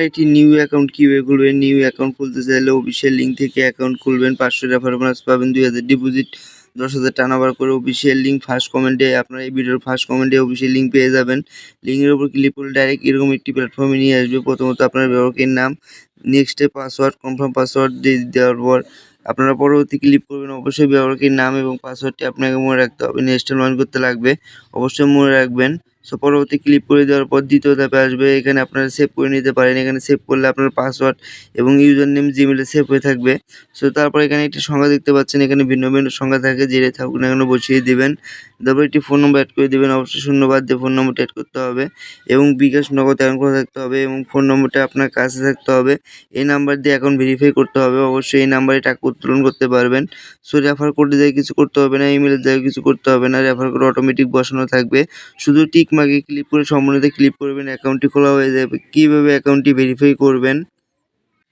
আপনারা এটি new account কীভাবে খুলবেন? নিউ অ্যাকাউন্ট খুলতে চাইলে অফিসিয়াল লিঙ্ক থেকে অ্যাকাউন্ট খুলবেন। পাঁচশো রেফার বোনাস পাবেন, দুই হাজার ডিপোজিট দশ হাজার টার্নওভার করে অফিসিয়াল লিঙ্ক ফার্স্ট কমেন্টে আপনারা এই ভিডিওর ফার্স্ট কমেন্টে অফিসিয়াল লিঙ্ক পেয়ে যাবেন। লিঙ্কের উপর ক্লিক করলে ডাইরেক্ট এরকম একটি প্ল্যাটফর্মে নিয়ে আসবে। প্রথমত আপনার ব্যবহারকারীর নাম নেক্সটে পাসওয়ার্ড কনফার্ম পাসওয়ার্ড দেওয়ার পর আপনারা পরবর্তী ক্লিক করবেন। অবশ্যই ব্যবহারকারীর নাম এবং পাসওয়ার্ডটি আপনাকে মনে রাখতে হবে। নেক্সটে লঞ্চ করতে লাগবে। অবশ্যই মনে রাখবেন সো পরবর্তী ক্লিক করে দেওয়ার পর দ্বিতীয় ধাপে আসবে, এখানে আপনারা সেভ করে নিতে পারেন। এখানে সেভ করলে আপনার পাসওয়ার্ড এবং ইউজার নেম জিমেলে সেভ হয়ে থাকবে। সো তারপর এখানে একটি সংখ্যা দেখতে পাচ্ছেন, এখানে ভিন্ন ভিন্ন সংখ্যা থাকে যেটা থাকুক না কেন বসিয়ে দেবেন। তারপর একটি ফোন নম্বর অ্যাড করে দেবেন, অবশ্যই শূন্য শূন্যবাদ দিয়ে ফোন নম্বরটা অ্যাড করতে হবে এবং বিকাশ নগদ অ্যাকাউন্ট করা থাকতে হবে এবং ফোন নম্বরটা আপনার কাছে থাকতে হবে। এই নাম্বার দিয়ে অ্যাকাউন্ট ভেরিফাই করতে হবে, অবশ্যই এই নাম্বারে টাকা উত্তোলন করতে পারবেন। সো রেফার কোডে দিয়ে কিছু করতে হবে না ইমেলের দিয়ে কিছু করতে হবে না রেফার কোড অটোমেটিক বসানো থাকবে। শুধু টিক মার্কে ক্লিক করে সম্বন্ধে ক্লিক করবেন অ্যাকাউন্টটি খোলা হয়ে যাবে। কীভাবে অ্যাকাউন্টটি ভেরিফাই করবেন?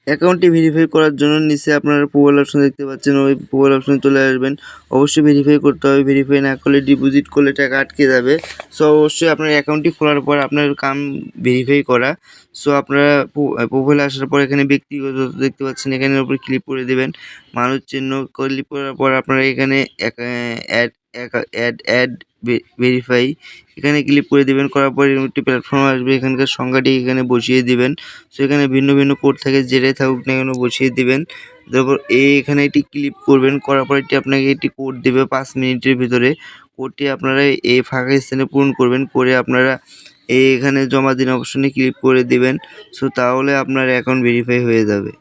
অ্যাকাউন্টটি ভেরিফাই করার জন্য নিচে আপনারা প্রোফাইল অপশন দেখতে পাচ্ছেন, ওই প্রোফাইল অপশনে চলে আসবেন। অবশ্যই ভেরিফাই করতে হবে ভেরিফাই না করলে ডিপোজিট করলে টাকা আটকে যাবে। সো অবশ্যই আপনার অ্যাকাউন্টটি খোলার পর আপনার কাম ভেরিফাই করা। সো আপনারা প্রোফাইলে আসার পর এখানে ব্যক্তিগত দেখতে পাচ্ছেন এখানের উপর ক্লিক করে দেবেন। মানুষ চিহ্ন ক্লিক করার পর আপনারা এখানে অ্যাড অ্যাড অ্যাড ভেরিফাই এখানে ক্লিক করে দেবেন, করার পরে একটি প্ল্যাটফর্ম আসবে, এখানকার সংখ্যাটি এখানে বসিয়ে দিবেন। সো এখানে ভিন্ন ভিন্ন কোড থাকে, যেটাই থাকুক না কেন বসিয়ে দিবেন। তারপর এই এখানে এটি ক্লিক করবেন, করার পর এটি আপনাকে একটি কোড দেবে পাঁচ মিনিটের ভিতরে। কোডটি আপনারা এই ফাঁকা স্থানে পূরণ করবেন, করে আপনারা এখানে জমা দিন অপশনে ক্লিক করে দিবেন। সো তাহলে আপনার অ্যাকাউন্ট ভেরিফাই হয়ে যাবে।